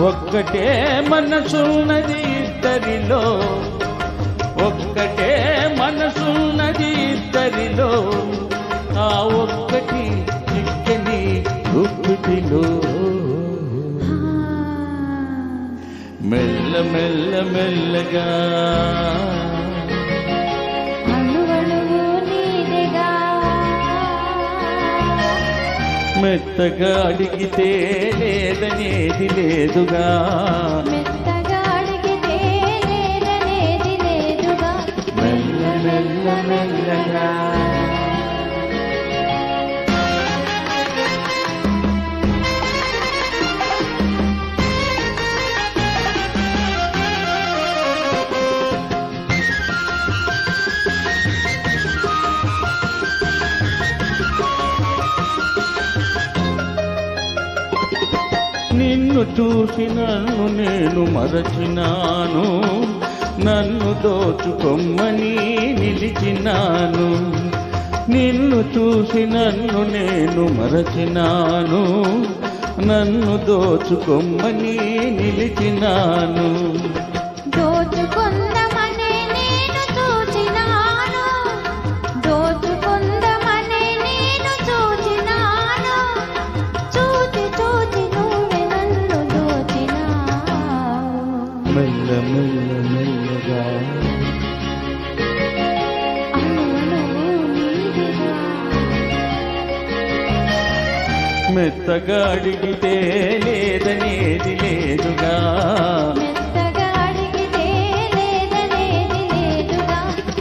ఒక్కటే మనసున్నది ఇద్దరిలో. ఒక్కటే మనసున్నది ఇద్దరిలో. ఆ ఒక్కటి చిక్కని గుప్పిటిలో మెల్ల మెల్ల మెల్లగా మెత్తగా అడిగితే లేదనేది లేదుగా. నిన్ను చూసి నన్ను నేను మరచినాను. నన్ను దోచుకొమ్మని నిలిచినాను. నిన్ను చూసి నన్ను నేను మరచినాను. నన్ను దోచుకొమ్మని నిలిచినాను. దోచుకుందమనే మెల్ల మెల్ల మెల్లగా మెత్తగా అడిగితే లేదనేది లేదుగా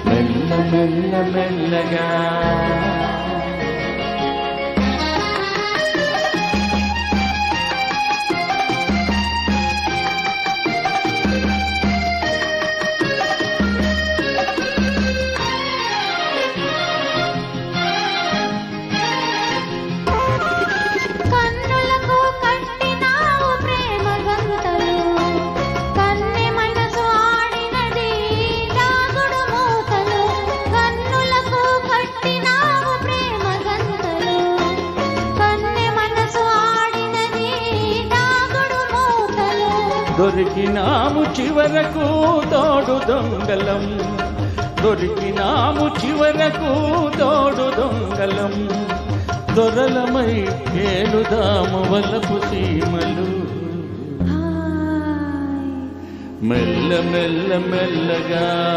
మెల్ల మెల్ల మెల్లగా. దొరికినాము చివరకు తోడు దొంగలం. దొరికినాము చివరకు తోడు దొంగలం. దొరలమై ఏలుదాము వలపు సీమలు. మెల్ల మెల్ల మెల్లగా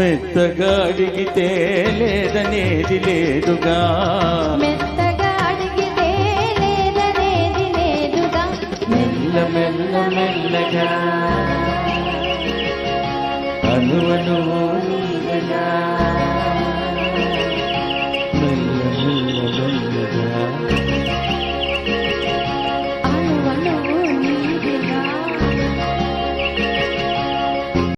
మెత్తగా అడిగితే లేదనేది లేదుగా. మెత్తగా అడిగితే లేదనేది లేదుగా. మెల్ల మెల్ల మెల్లగా. అనువను